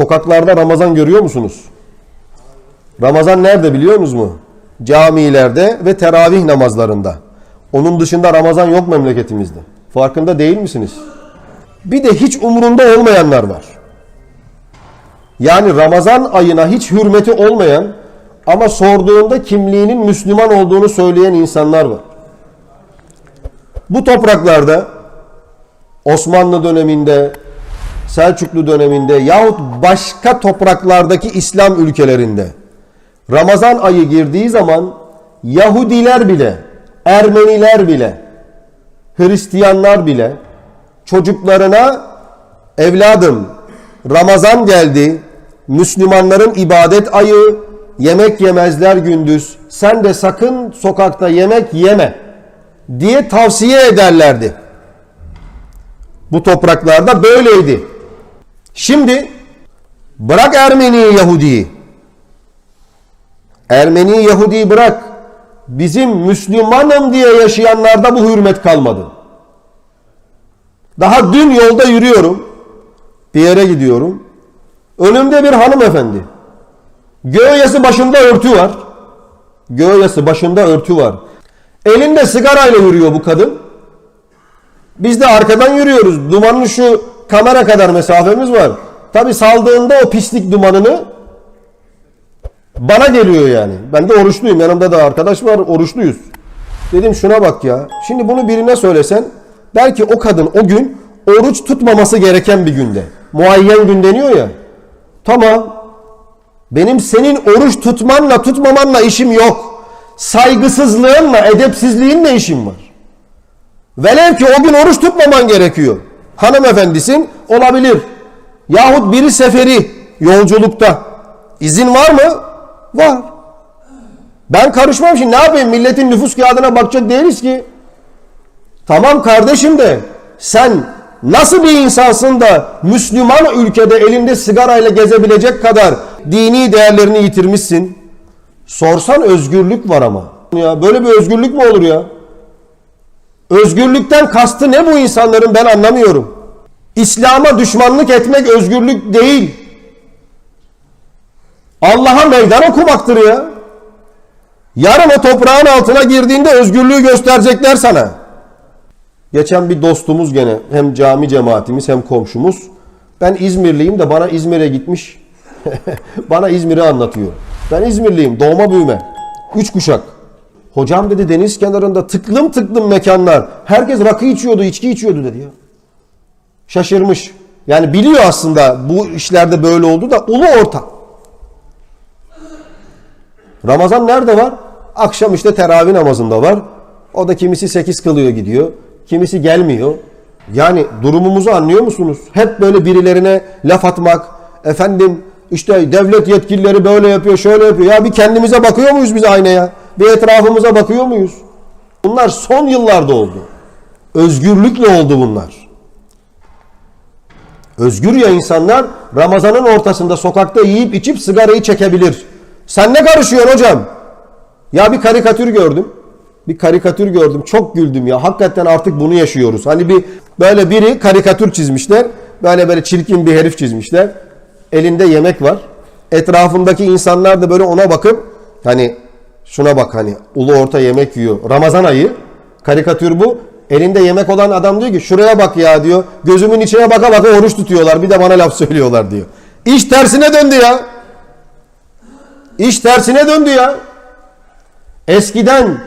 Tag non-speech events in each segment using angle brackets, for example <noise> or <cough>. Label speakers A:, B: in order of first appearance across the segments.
A: Sokaklarda Ramazan görüyor musunuz? Ramazan nerede biliyor musunuz mu? Camilerde ve teravih namazlarında. Onun dışında Ramazan yok memleketimizde. Farkında değil misiniz? Bir de hiç umurunda olmayanlar var. Yani Ramazan ayına hiç hürmeti olmayan ama sorduğunda kimliğinin Müslüman olduğunu söyleyen insanlar var. Bu topraklarda Osmanlı döneminde, Selçuklu döneminde yahut başka topraklardaki İslam ülkelerinde Ramazan ayı girdiği zaman Yahudiler bile, Ermeniler bile, Hristiyanlar bile çocuklarına evladım Ramazan geldi, Müslümanların ibadet ayı, yemek yemezler gündüz, sen de sakın sokakta yemek yeme diye tavsiye ederlerdi. Bu topraklarda böyleydi. Şimdi bırak Ermeniyi Yahudi'yi. Ermeni Yahudi'yi bırak. Bizim Müslümanım diye yaşayanlarda bu hürmet kalmadı. Daha dün yolda yürüyorum. Bir yere gidiyorum. Önümde bir hanımefendi. Göğyası başında örtü var. Göğyası başında örtü var. Elinde sigarayla yürüyor bu kadın. Biz de arkadan yürüyoruz. Dumanın şu kamera kadar mesafemiz var. Tabi saldığında o pislik dumanını bana geliyor yani. Ben de oruçluyum. Yanımda da arkadaş var. Oruçluyuz. Dedim şuna bak ya. Şimdi bunu birine söylesen belki o kadın o gün oruç tutmaması gereken bir günde. Muayyen gün deniyor ya. Tamam. Benim senin oruç tutmanla tutmamanla işim yok. Saygısızlığınla, edepsizliğinle işim var. Velev ki o gün oruç tutmaman gerekiyor. Hanımefendisin olabilir. Yahut biri seferi yolculukta. İzin var mı? Var. Ben karışmam şimdi ne yapayım milletin nüfus kağıdına bakacak değiliz ki. Tamam kardeşim de sen nasıl bir insansın da Müslüman ülkede elinde sigarayla gezebilecek kadar dini değerlerini yitirmişsin. Sorsan özgürlük var ama. Ya böyle bir özgürlük mü olur ya? Özgürlükten kastı ne bu insanların ben anlamıyorum. İslam'a düşmanlık etmek özgürlük değil. Allah'a meydan okumaktır ya. Yarın o toprağın altına girdiğinde özgürlüğü gösterecekler sana. Geçen bir dostumuz gene hem cami cemaatimiz hem komşumuz. Ben İzmirliyim de bana İzmir'e gitmiş. <laughs> bana İzmir'i anlatıyor. Ben İzmirliyim doğma büyüme. Üç kuşak. Hocam dedi deniz kenarında tıklım tıklım mekanlar. Herkes rakı içiyordu, içki içiyordu dedi ya. Şaşırmış. Yani biliyor aslında bu işlerde böyle oldu da ulu orta. Ramazan nerede var? Akşam işte teravih namazında var. O da kimisi sekiz kılıyor gidiyor. Kimisi gelmiyor. Yani durumumuzu anlıyor musunuz? Hep böyle birilerine laf atmak. Efendim işte devlet yetkilileri böyle yapıyor, şöyle yapıyor. Ya bir kendimize bakıyor muyuz biz aynaya? Bir etrafımıza bakıyor muyuz? Bunlar son yıllarda oldu. Özgürlükle oldu bunlar. Özgür ya insanlar Ramazan'ın ortasında sokakta yiyip içip sigarayı çekebilir. Sen ne karışıyorsun hocam? Ya bir karikatür gördüm. Bir karikatür gördüm. Çok güldüm ya. Hakikaten artık bunu yaşıyoruz. Hani bir böyle biri karikatür çizmişler. Böyle böyle çirkin bir herif çizmişler. Elinde yemek var. Etrafındaki insanlar da böyle ona bakıp hani şuna bak hani ulu orta yemek yiyor. Ramazan ayı. Karikatür bu. Elinde yemek olan adam diyor ki şuraya bak ya diyor. Gözümün içine baka baka oruç tutuyorlar. Bir de bana laf <laughs> söylüyorlar diyor. İş tersine döndü ya. İş tersine döndü ya. Eskiden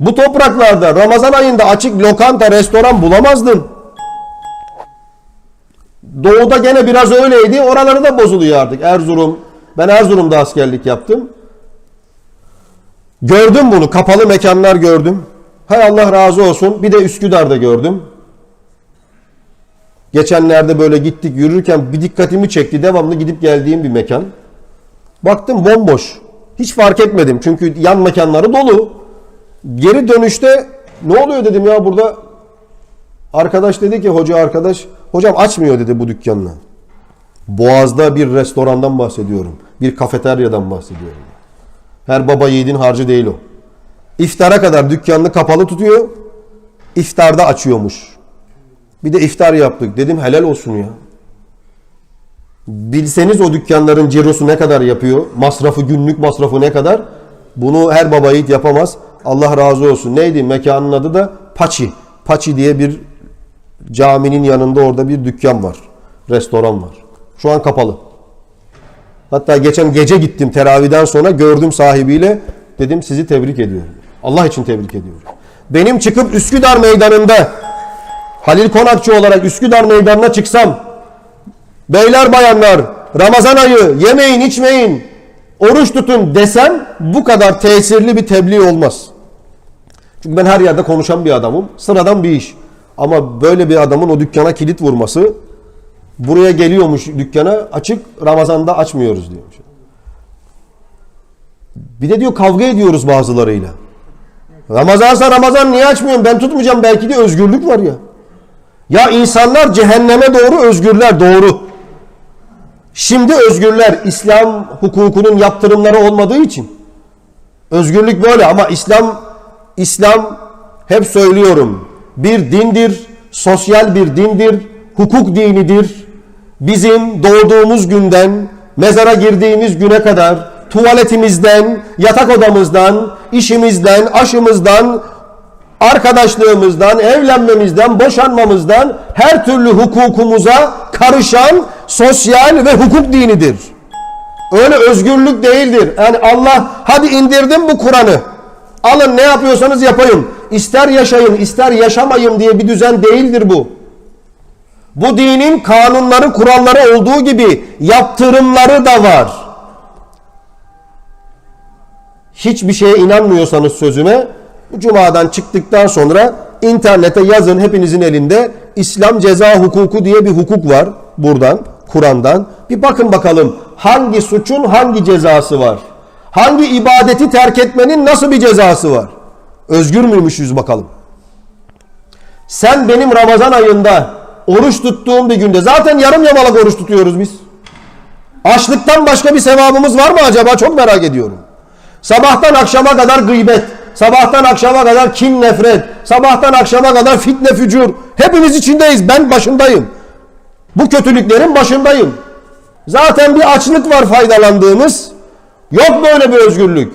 A: bu topraklarda Ramazan ayında açık lokanta, restoran bulamazdın. Doğuda gene biraz öyleydi. Oraları da bozuluyor artık. Erzurum. Ben Erzurum'da askerlik yaptım. Gördüm bunu. Kapalı mekanlar gördüm. Hay Allah razı olsun. Bir de Üsküdar'da gördüm. Geçenlerde böyle gittik yürürken bir dikkatimi çekti. Devamlı gidip geldiğim bir mekan. Baktım bomboş. Hiç fark etmedim. Çünkü yan mekanları dolu. Geri dönüşte ne oluyor dedim ya burada. Arkadaş dedi ki hoca arkadaş. Hocam açmıyor dedi bu dükkanını. Boğaz'da bir restorandan bahsediyorum. Bir kafeteryadan bahsediyorum. Her baba yiğidin harcı değil o. İftara kadar dükkanını kapalı tutuyor. İftarda açıyormuş. Bir de iftar yaptık. Dedim helal olsun ya. Bilseniz o dükkanların cirosu ne kadar yapıyor, masrafı günlük masrafı ne kadar, bunu her baba yiğit yapamaz. Allah razı olsun. Neydi? Mekanın adı da Paçi. Paçi diye bir caminin yanında orada bir dükkan var. Restoran var. Şu an kapalı. Hatta geçen gece gittim teraviden sonra gördüm sahibiyle. Dedim sizi tebrik ediyorum. Allah için tebrik ediyorum. Benim çıkıp Üsküdar meydanında Halil Konakçı olarak Üsküdar meydanına çıksam beyler bayanlar Ramazan ayı yemeyin içmeyin oruç tutun desem bu kadar tesirli bir tebliğ olmaz. Çünkü ben her yerde konuşan bir adamım. Sıradan bir iş. Ama böyle bir adamın o dükkana kilit vurması buraya geliyormuş dükkana açık Ramazan'da açmıyoruz diyormuş. Bir de diyor kavga ediyoruz bazılarıyla. Ramazansa Ramazan niye açmıyorum ben tutmayacağım belki de özgürlük var ya. Ya insanlar cehenneme doğru özgürler doğru. Şimdi özgürler İslam hukukunun yaptırımları olmadığı için. Özgürlük böyle ama İslam İslam hep söylüyorum bir dindir, sosyal bir dindir, hukuk dinidir. Bizim doğduğumuz günden mezara girdiğimiz güne kadar tuvaletimizden, yatak odamızdan, işimizden, aşımızdan, arkadaşlığımızdan, evlenmemizden, boşanmamızdan her türlü hukukumuza karışan sosyal ve hukuk dinidir. Öyle özgürlük değildir. Yani Allah hadi indirdim bu Kur'an'ı. Alın ne yapıyorsanız yapayım. İster yaşayın, ister yaşamayın diye bir düzen değildir bu. Bu dinin kanunları, kuralları olduğu gibi yaptırımları da var. Hiçbir şeye inanmıyorsanız sözüme cumadan çıktıktan sonra internete yazın hepinizin elinde İslam ceza hukuku diye bir hukuk var buradan Kur'an'dan. Bir bakın bakalım hangi suçun hangi cezası var? Hangi ibadeti terk etmenin nasıl bir cezası var? Özgür müymüşüz bakalım. Sen benim Ramazan ayında oruç tuttuğum bir günde zaten yarım yamalak oruç tutuyoruz biz. Açlıktan başka bir sevabımız var mı acaba? Çok merak ediyorum. Sabahtan akşama kadar gıybet, sabahtan akşama kadar kin nefret, sabahtan akşama kadar fitne fücur. Hepimiz içindeyiz. Ben başındayım. Bu kötülüklerin başındayım. Zaten bir açlık var faydalandığımız. Yok böyle bir özgürlük.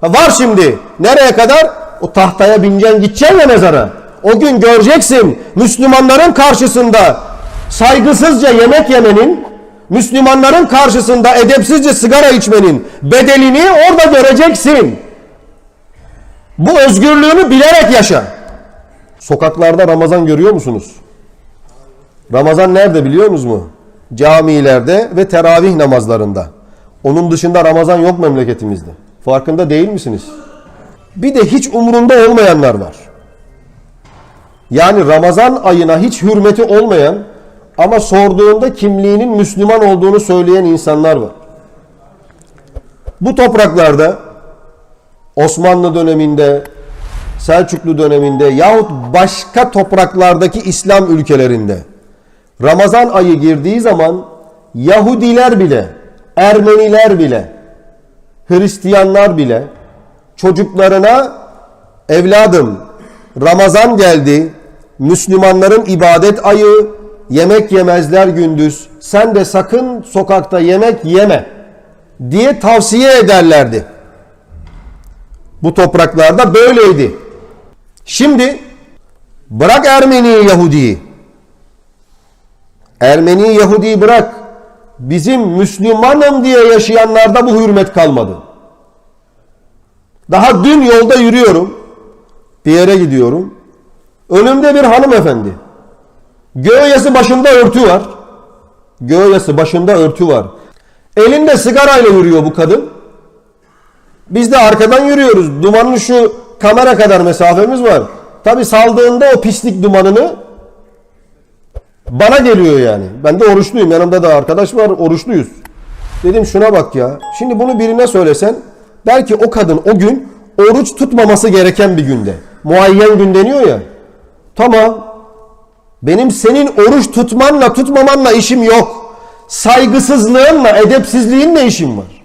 A: Ha, var şimdi. Nereye kadar? O tahtaya bineceksin gideceksin ya mezara. O gün göreceksin Müslümanların karşısında saygısızca yemek yemenin, Müslümanların karşısında edepsizce sigara içmenin bedelini orada göreceksin. Bu özgürlüğünü bilerek yaşa. Sokaklarda Ramazan görüyor musunuz? Ramazan nerede biliyor musunuz mu? Camilerde ve teravih namazlarında. Onun dışında Ramazan yok memleketimizde. Farkında değil misiniz? Bir de hiç umurunda olmayanlar var. Yani Ramazan ayına hiç hürmeti olmayan ama sorduğunda kimliğinin Müslüman olduğunu söyleyen insanlar var. Bu topraklarda Osmanlı döneminde, Selçuklu döneminde yahut başka topraklardaki İslam ülkelerinde Ramazan ayı girdiği zaman Yahudiler bile, Ermeniler bile, Hristiyanlar bile çocuklarına evladım Ramazan geldi, Müslümanların ibadet ayı, yemek yemezler gündüz, sen de sakın sokakta yemek yeme diye tavsiye ederlerdi. Bu topraklarda böyleydi. Şimdi bırak Ermeniyi Yahudi'yi. Ermeni Yahudi'yi bırak. Bizim Müslümanım diye yaşayanlarda bu hürmet kalmadı. Daha dün yolda yürüyorum. Bir yere gidiyorum. Önümde bir hanımefendi. Göğyası başında örtü var. Göğyası başında örtü var. Elinde sigarayla yürüyor bu kadın. Biz de arkadan yürüyoruz. Dumanın şu kamera kadar mesafemiz var. Tabi saldığında o pislik dumanını bana geliyor yani. Ben de oruçluyum. Yanımda da arkadaş var. Oruçluyuz. Dedim şuna bak ya. Şimdi bunu birine söylesen belki o kadın o gün oruç tutmaması gereken bir günde. Muayyen gün deniyor ya. Tamam. Benim senin oruç tutmanla tutmamanla işim yok. Saygısızlığınla, edepsizliğinle işim var.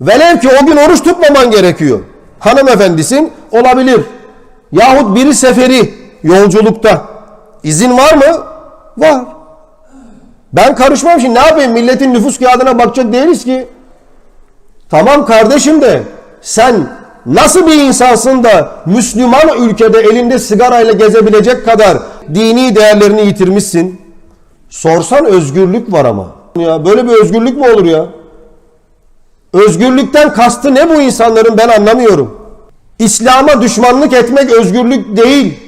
A: Velev ki o gün oruç tutmaman gerekiyor. Hanımefendisin olabilir. Yahut biri seferi yolculukta. İzin var mı? Var. Ben karışmam şimdi ne yapayım milletin nüfus kağıdına bakacak değiliz ki. Tamam kardeşim de sen nasıl bir insansın da Müslüman ülkede elinde sigarayla gezebilecek kadar dini değerlerini yitirmişsin. Sorsan özgürlük var ama. Ya böyle bir özgürlük mü olur ya? Özgürlükten kastı ne bu insanların ben anlamıyorum. İslam'a düşmanlık etmek özgürlük değil.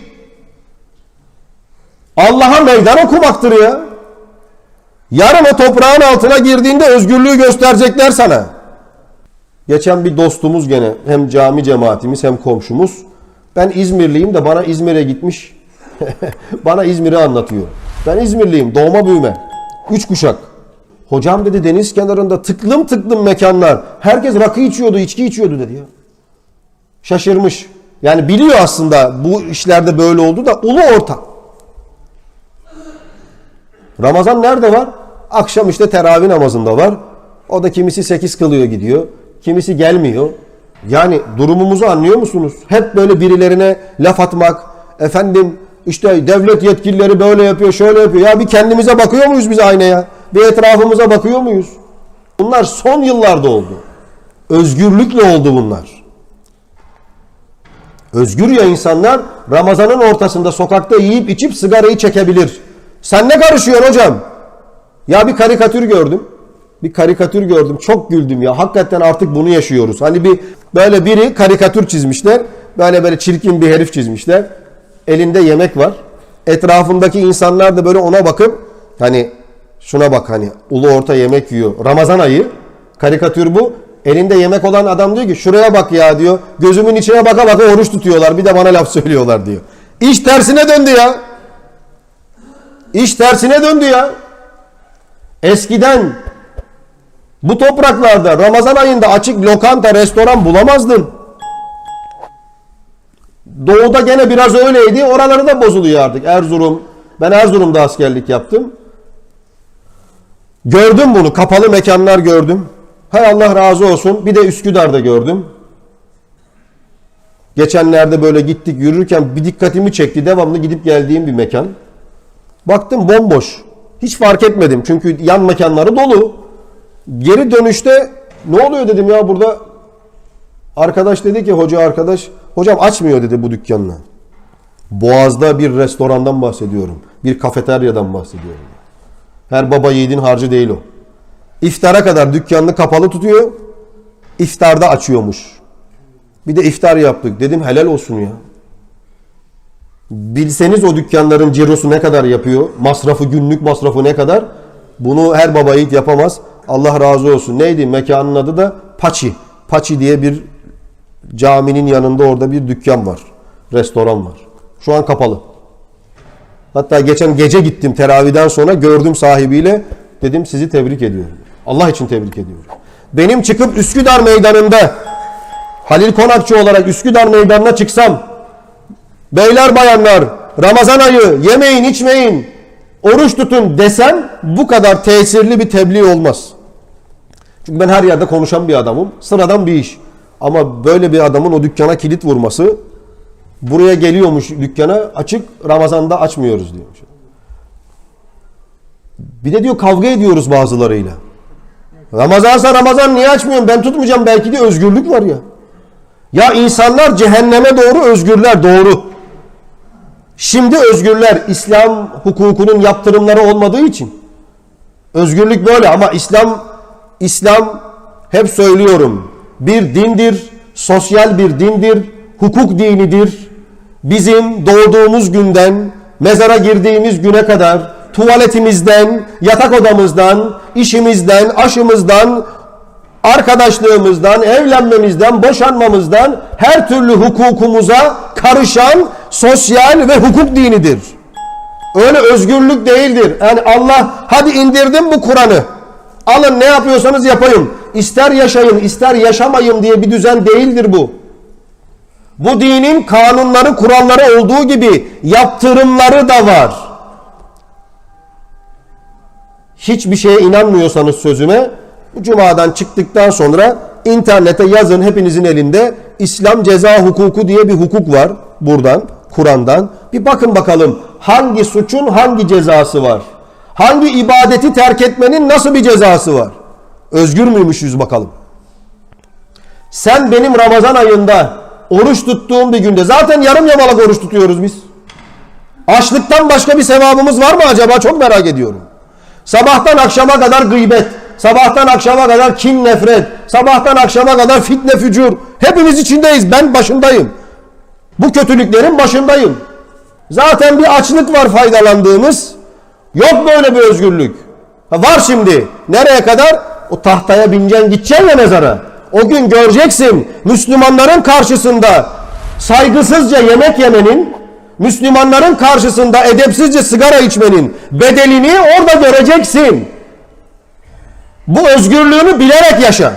A: Allah'a meydan okumaktır ya. Yarın o toprağın altına girdiğinde özgürlüğü gösterecekler sana. Geçen bir dostumuz gene hem cami cemaatimiz hem komşumuz. Ben İzmirliyim de bana İzmir'e gitmiş. <laughs> bana İzmir'i anlatıyor. Ben İzmirliyim doğma büyüme. Üç kuşak. Hocam dedi deniz kenarında tıklım tıklım mekanlar. Herkes rakı içiyordu, içki içiyordu dedi ya. Şaşırmış. Yani biliyor aslında bu işlerde böyle oldu da ulu orta. Ramazan nerede var? Akşam işte teravih namazında var. O da kimisi 8 kılıyor gidiyor. Kimisi gelmiyor. Yani durumumuzu anlıyor musunuz? Hep böyle birilerine laf atmak. Efendim işte devlet yetkilileri böyle yapıyor, şöyle yapıyor. Ya bir kendimize bakıyor muyuz biz aynaya? Bir etrafımıza bakıyor muyuz? Bunlar son yıllarda oldu. Özgürlükle oldu bunlar. Özgür ya insanlar Ramazan'ın ortasında sokakta yiyip içip sigarayı çekebilir. Sen ne karışıyorsun hocam? Ya bir karikatür gördüm. Bir karikatür gördüm. Çok güldüm ya. Hakikaten artık bunu yaşıyoruz. Hani bir böyle biri karikatür çizmişler. Böyle böyle çirkin bir herif çizmişler. Elinde yemek var. Etrafındaki insanlar da böyle ona bakıp hani şuna bak hani ulu orta yemek yiyor. Ramazan ayı. Karikatür bu. Elinde yemek olan adam diyor ki şuraya bak ya diyor. Gözümün içine baka baka oruç tutuyorlar. Bir de bana laf söylüyorlar diyor. İş tersine döndü ya. İş tersine döndü ya. Eskiden bu topraklarda Ramazan ayında açık lokanta, restoran bulamazdın. Doğuda gene biraz öyleydi. Oraları da bozuluyor artık. Erzurum. Ben Erzurum'da askerlik yaptım. Gördüm bunu. Kapalı mekanlar gördüm. Hay Allah razı olsun. Bir de Üsküdar'da gördüm. Geçenlerde böyle gittik yürürken bir dikkatimi çekti. Devamlı gidip geldiğim bir mekan. Baktım bomboş. Hiç fark etmedim. Çünkü yan mekanları dolu. Geri dönüşte ne oluyor dedim ya burada. Arkadaş dedi ki hoca arkadaş. Hocam açmıyor dedi bu dükkanını. Boğaz'da bir restorandan bahsediyorum. Bir kafeteryadan bahsediyorum. Her baba yiğidin harcı değil o. İftara kadar dükkanını kapalı tutuyor. İftarda açıyormuş. Bir de iftar yaptık. Dedim helal olsun ya. Bilseniz o dükkanların cirosu ne kadar yapıyor, masrafı günlük masrafı ne kadar, bunu her baba yiğit yapamaz. Allah razı olsun. Neydi? Mekanın adı da Paçi. Paçi diye bir caminin yanında orada bir dükkan var. Restoran var. Şu an kapalı. Hatta geçen gece gittim teraviden sonra gördüm sahibiyle. Dedim sizi tebrik ediyorum. Allah için tebrik ediyorum. Benim çıkıp Üsküdar meydanında Halil Konakçı olarak Üsküdar meydanına çıksam Beyler bayanlar Ramazan ayı yemeyin içmeyin oruç tutun desem bu kadar tesirli bir tebliğ olmaz. Çünkü ben her yerde konuşan bir adamım. Sıradan bir iş. Ama böyle bir adamın o dükkana kilit vurması buraya geliyormuş dükkana açık Ramazan'da açmıyoruz diyormuş. Bir de diyor kavga ediyoruz bazılarıyla. Ramazansa Ramazan niye açmıyorum ben tutmayacağım belki de özgürlük var ya. Ya insanlar cehenneme doğru özgürler doğru. Şimdi özgürler İslam hukukunun yaptırımları olmadığı için. Özgürlük böyle ama İslam İslam hep söylüyorum bir dindir, sosyal bir dindir, hukuk dinidir. Bizim doğduğumuz günden mezara girdiğimiz güne kadar tuvaletimizden, yatak odamızdan, işimizden, aşımızdan, arkadaşlığımızdan, evlenmemizden, boşanmamızdan her türlü hukukumuza karışan sosyal ve hukuk dinidir. Öyle özgürlük değildir. Yani Allah hadi indirdim bu Kur'an'ı. Alın ne yapıyorsanız yapayım. İster yaşayın ister yaşamayın diye bir düzen değildir bu. Bu dinin kanunları kuralları olduğu gibi yaptırımları da var. Hiçbir şeye inanmıyorsanız sözüme bu cumadan çıktıktan sonra internete yazın hepinizin elinde İslam ceza hukuku diye bir hukuk var buradan Kur'an'dan. Bir bakın bakalım hangi suçun hangi cezası var? Hangi ibadeti terk etmenin nasıl bir cezası var? Özgür müymüşüz bakalım. Sen benim Ramazan ayında oruç tuttuğum bir günde zaten yarım yamalak oruç tutuyoruz biz. Açlıktan başka bir sevabımız var mı acaba? Çok merak ediyorum. Sabahtan akşama kadar gıybet, sabahtan akşama kadar kin nefret, sabahtan akşama kadar fitne fücur. Hepimiz içindeyiz. Ben başındayım. Bu kötülüklerin başındayım. Zaten bir açlık var faydalandığımız. Yok böyle bir özgürlük. Ha, var şimdi. Nereye kadar? O tahtaya bineceksin gideceksin ya mezara. O gün göreceksin Müslümanların karşısında saygısızca yemek yemenin, Müslümanların karşısında edepsizce sigara içmenin bedelini orada göreceksin. Bu özgürlüğünü bilerek yaşa.